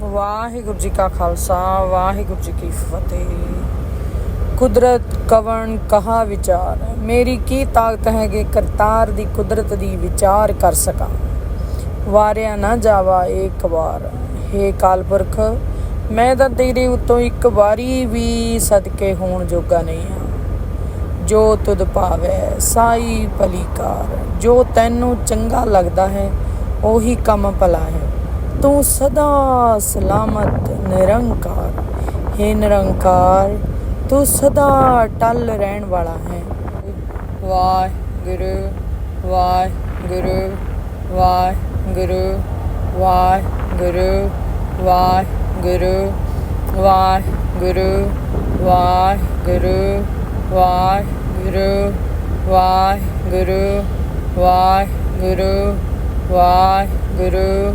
ਵਾਹਿਗੁਰੂ ਜੀ ਕਾ ਖਾਲਸਾ, ਵਾਹਿਗੁਰੂ ਜੀ ਕੀ ਫਤਿਹ। ਕੁਦਰਤ ਕਵਣ ਕਹਾ ਵਿਚਾਰ? ਮੇਰੀ ਕੀ ਤਾਕਤ ਹੈ ਕਿ ਕਰਤਾਰ ਦੀ ਕੁਦਰਤ ਦੀ ਵਿਚਾਰ ਕਰ ਸਕਾਂ? ਵਾਰਿਆ ਨਾ ਜਾਵਾ ਇੱਕ ਵਾਰ। ਹੇ ਕਾਲਪੁਰਖ ਮੈਂ ਤਾਂ ਤੇਰੇ ਉੱਤੋਂ ਇੱਕ ਵਾਰੀ ਵੀ ਸਦਕੇ ਹੋਣ ਜੋਗਾ ਨਹੀਂ ਹਾਂ। ਜੋ ਤੁਧ ਭਾਵੈ, ਸਾਈ ਭਲੀਕਾਰ। ਜੋ ਤੈਨੂੰ ਚੰਗਾ ਲੱਗਦਾ ਹੈ, ਉਹੀ ਕੰਮ ਭਲਾ ਹੈ। ਤੂੰ ਸਦਾ ਸਲਾਮਤ ਨਿਰੰਕਾਰ ਹੈ ਨਿਰੰਕਾਰ ਤੂੰ ਸਦਾ ਟਲ ਰਹਿਣ ਵਾਲਾ ਹੈ ਵਾਹਿਗੁਰੂ ਵਾਹਿਗੁਰੂ ਵਾਹਿਗੁਰੂ ਵਾਹਿਗੁਰੂ ਵਾਹਿਗੁਰੂ ਵਾਹਿਗੁਰੂ ਵਾਹਿਗੁਰੂ ਵਾਹਿਗੁਰੂ ਵਾਹਿਗੁਰੂ ਵਾਹਿਗੁਰੂ ਵਾਹਿਗੁਰੂ